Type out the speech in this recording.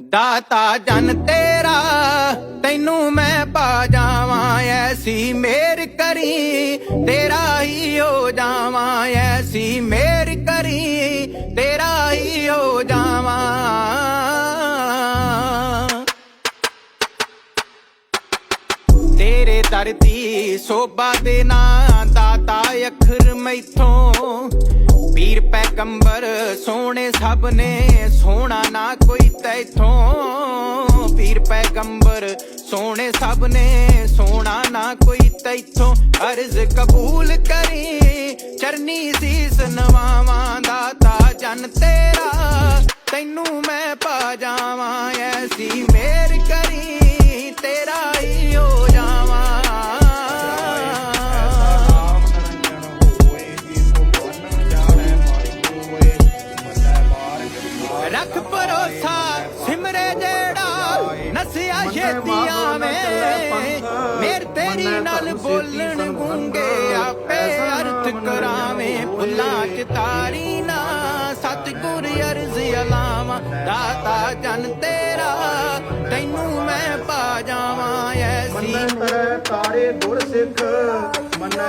ਦਾਤਾ ਜਨ ਤੇਰਾ, ਤੈਨੂੰ ਮੈਂ ਪਾ ਜਾਵਾਂ, ਐਸੀ ਮੇਰ ਕਰੀ, ਤੇਰਾ ਹੀ ਹੋ ਜਾਵਾਂ, ਐਸੀ ਮੇਰ ਕਰੀ, ਤੇਰਾ ਹੀ ਹੋ ਜਾਵਾਂ। ਤੇਰੇ ਦਰ ਦੀ ਸੋਭਾ ਦੇ ਨਾਂ, ਦਾਤਾ ਅਖਰ ਮੈਥੋਂ। ਪੀਰ ਪੈਗੰਬਰ ਸੋਹਣੇ ਸਭ ਨੇ, ਸੋਹਣਾ ਨਾ ਕੋਈ ਤੈਥੋਂ ਪੀਰ ਪੈਗੰਬਰ ਸੋਹਣੇ ਸਭ ਨੇ ਸੋਹਣਾ ਨਾ ਕੋਈ ਤੈਥੋਂ। ਅਰਜ਼ ਕਬੂਲ ਕਰੀ, ਚਰਨੀ ਸੀਸ ਨਵਾਵਾਂ ਦਾਤਾ ਜਨ ਤੇਰਾ। ਤੈਨੂੰ ਮੈਂ ਪਾ ਜਾਵਾਂ ਐਸੀ ਭਰੋਸਾ ਸਿਮਰੇ ਜਿਹੜਾ ਨਸਿਆ ਛੇਤੀਆਂ ਵੇ ਮੇਰ ਤੇਰੀ ਨਾਲ ਬੋਲਣ ਗੂੰਗੇ ਆਪੇ ਅਰਥ ਕਰਾਵੇਂ। ਭੁੱਲਾਂ ਚ ਤਾਰੀ ਨਾ ਸਤਿਗੁਰ ਅਰਜ਼ ਅਲਾਵਾ। ਦਾਤਾ ਜਨ ਤੇਰਾ ਤੈਨੂੰ ਮੈਂ ਪਾ ਜਾਵਾਂ। ਐਸੀ ਮਨੈ ਤਰੈ ਤਾਰੇ ਗੁਰ ਸਿੱਖ ਮਨੈ